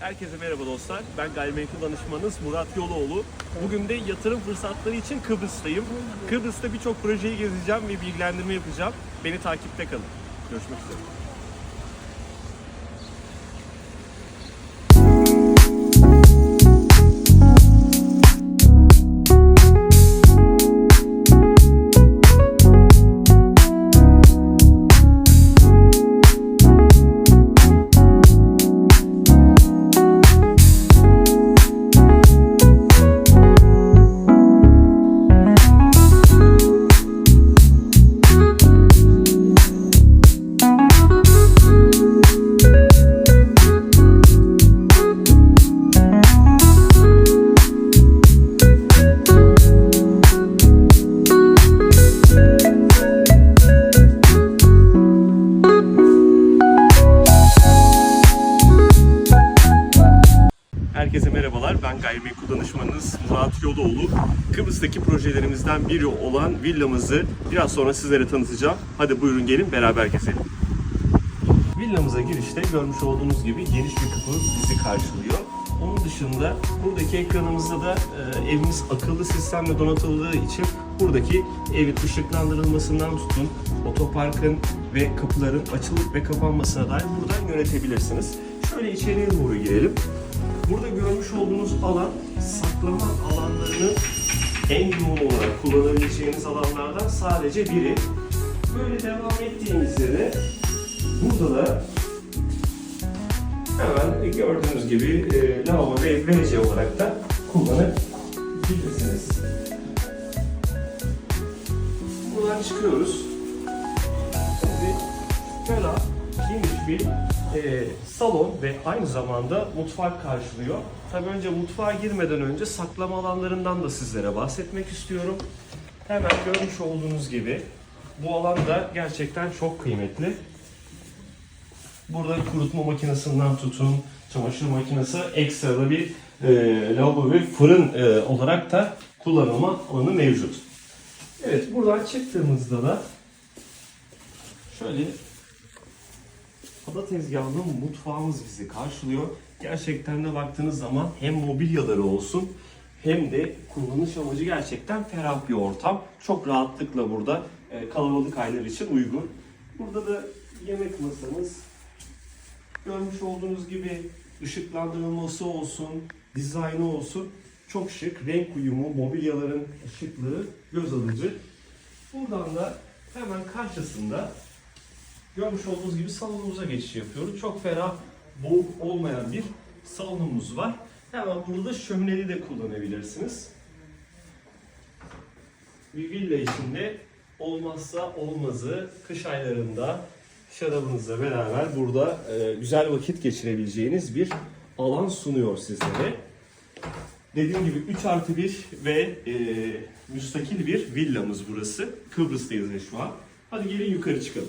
Herkese merhaba dostlar. Ben gayrimenkul danışmanınız Murat Yoloğlu. Bugün de yatırım fırsatları için Kıbrıs'tayım. Kıbrıs'ta birçok projeyi gezeceğim ve bilgilendirme yapacağım. Beni takipte kalın. Görüşmek üzere. Herkese merhabalar. Ben gayrimenkul danışmanınız Murat Yoloğlu. Kıbrıs'taki projelerimizden biri olan villamızı biraz sonra sizlere tanıtacağım. Hadi buyurun gelin beraber gezelim. Villamıza girişte görmüş olduğunuz gibi geniş bir kapı bizi karşılıyor. Onun dışında buradaki ekranımızda da e, evimiz akıllı sistemle donatıldığı için buradaki evin ışıklandırılmasından tutun, otoparkın ve kapıların açılıp ve kapanmasına dair buradan yönetebilirsiniz. Şöyle içeriye doğru girelim. Burada görmüş olduğunuz alan saklama alanlarının en yoğun olarak kullanabileceğiniz alanlardan sadece biri. Böyle devam ettiğimizde de burada da hemen gördüğünüz gibi e, lavabo ve WC olarak da kullanabilirsiniz. Buradan çıkıyoruz. Şimdi ferah, geniş bir e, salon ve aynı zamanda mutfak karşılıyor. Tabii önce mutfağa girmeden önce saklama alanlarından da sizlere bahsetmek istiyorum. Hemen görmüş olduğunuz gibi bu alan da gerçekten çok kıymetli. Burada kurutma makinesinden tutun, çamaşır makinesi ekstra da bir e, lavabo ve fırın e, olarak da kullanılma alanı mevcut. Evet buradan çıktığımızda da şöyle Ada tezgahlı mutfağımız bizi karşılıyor. Gerçekten de baktığınız zaman hem mobilyaları olsun hem de kullanış amacı gerçekten ferah bir ortam. Çok rahatlıkla burada e, kalabalık aileler için uygun. Burada da yemek masamız. Görmüş olduğunuz gibi ışıklandırılması olsun, dizaynı olsun çok şık, renk uyumu, mobilyaların şıklığı göz alıcı. Buradan da hemen karşısında Görmüş olduğunuz gibi salonumuza geçiş yapıyoruz. Çok ferah, boğuk olmayan bir salonumuz var. Hemen burada şömineli de kullanabilirsiniz. Bir villa içinde olmazsa olmazı kış aylarında şarabınızla beraber burada e, güzel vakit geçirebileceğiniz bir alan sunuyor sizlere. Dediğim gibi 3 artı 1 ve e, müstakil bir villamız burası. Kıbrıs'tayız şu an. Hadi gelin yukarı çıkalım.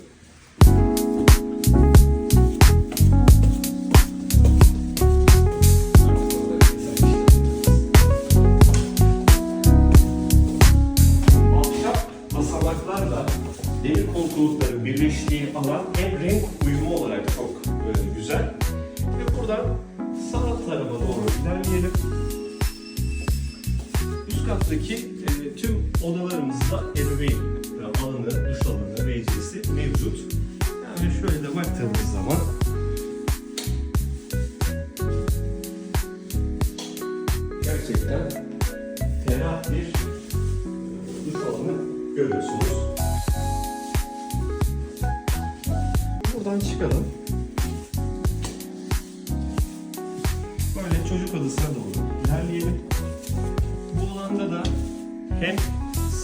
Birleştiği alan hem renk uyumu olarak çok e, güzel. Ve buradan sağ tarafa doğru ilerleyelim. Üst kattaki e, tüm odalarımızda ebeveyn e, alanı, duş alanı, WC'si mevcut. Yani şöyle de baktığımız zaman gerçekten ferah bir e, duş alanı görüyorsunuz. Buradan çıkalım. Böyle çocuk odasına doğru ilerleyelim. Bu alanda da hem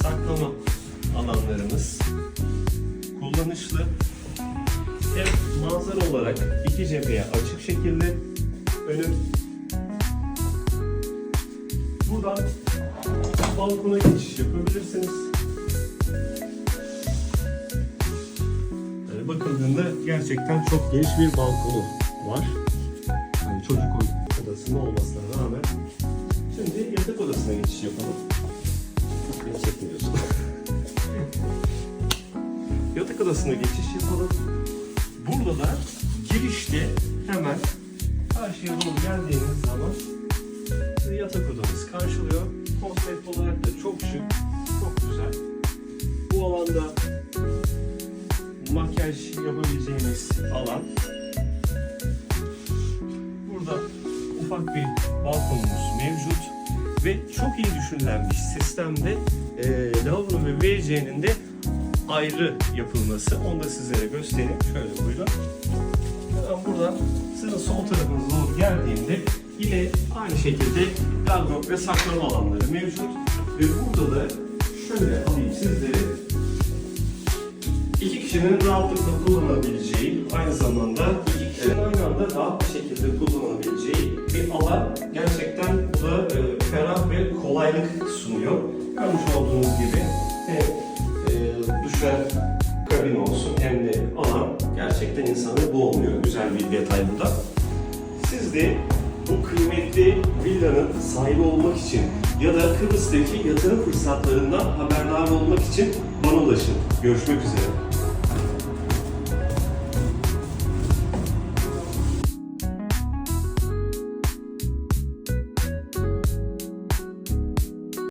saklama alanlarımız kullanışlı hem manzara olarak iki cepheye açık şekilde önüm buradan balkona geçiş yapabilirsiniz. Bakıldığında gerçekten çok geniş bir balkonu var. Yani çocuk odasında olmasına rağmen. Şimdi yatak odasına geçiş yapalım. Yatak odasına geçiş yapalım. Burada da girişte hemen karşıya doğru geldiğiniz zaman yatak odanız karşılıyor. Konsept olarak da çok şık, çok güzel. Bu alanda makyaj yapabileceğiniz alan. Burada ufak bir balkonumuz mevcut ve çok iyi düşünülen bir sistemde e, lavabonun ve WC'nin de ayrı yapılması. Onu da sizlere göstereyim. Şöyle buyurun. Hemen buradan sizin sol tarafınıza doğru geldiğimde yine aynı şekilde gardırop ve saklama alanları mevcut. Ve burada da şöyle alayım sizlere iki kişinin rahatlıkla kullanabileceği, aynı zamanda iki kişinin aynı anda rahat bir şekilde kullanabileceği bir alan. Gerçekten da e, ferah ve kolaylık sunuyor. Görmüş olduğunuz gibi hem e, duşa kabin olsun hem de alan gerçekten insanı boğmuyor. Güzel bir detay bu da. Siz de bu kıymetli villanın sahibi olmak için ya da Kıbrıs'taki yatırım fırsatlarından haberdar olmak için bana ulaşın. Görüşmek üzere.